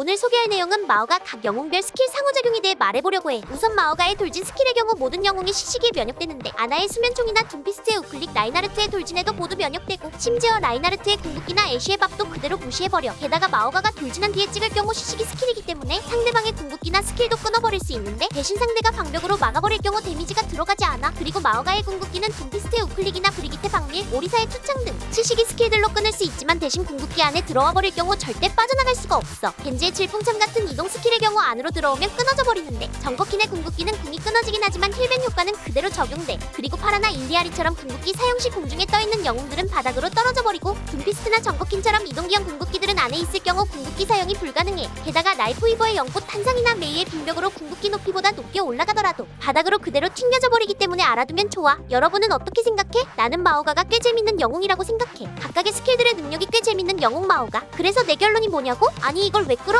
오늘 소개할 내용은 마오가 각 영웅별 스킬 상호작용에 대해 말해보려고 해. 우선 마오가의 돌진 스킬의 경우 모든 영웅이 시시기에 면역되는데 아나의 수면총이나 둠피스트의 우클릭, 라이나르트의 돌진에도 모두 면역되고 심지어 라이나르트의 궁극기나 애쉬의 밥도 그대로 무시해버려. 게다가 마오가가 돌진한 뒤에 찍을 경우 시시기 스킬이기 때문에 상대방의 궁극기나 스킬도 끊어버릴 수 있는데 대신 상대가 방벽으로 막아버릴 경우 데미지가 들어가지 않아. 그리고 마오가의 궁극기는 둠피스트의 우클릭이나 브리기테 방밀, 오리사의 투창 등 시시기 스킬들로 끊을 수 있지만 대신 궁극기 안에 들어와 버릴 경우 절대 빠져나갈 수가 없어. 겐지의 질풍참 같은 이동 스킬의 경우 안으로 들어오면 끊어져 버리는데 정거킨의 궁극기는 궁이 끊어지긴 하지만 힐백 효과는 그대로 적용돼. 그리고 파라나 일리아리처럼 궁극기 사용 시 공중에 떠 있는 영웅들은 바닥으로 떨어져 버리고 둠피스트나 정거킨처럼 이동기형 궁극기들은 안에 있을 경우 궁극기 사용이 불가능해. 게다가 라이프 위버의 연꽃 탄상이나 메이의 빙벽으로 궁극기 높이보다 높게 올라가더라도 바닥으로 그대로 튕겨져 버리기 때문에 알아두면 좋아. 여러분은 어떻게 생각해? 나는 마오가가 꽤 재밌는 영웅이라고 생각해. 각각의 스킬들의 능력이 꽤 재밌는 영웅 마오가. 그래서 내 결론이 뭐냐고? 아니 이걸 왜 끌어?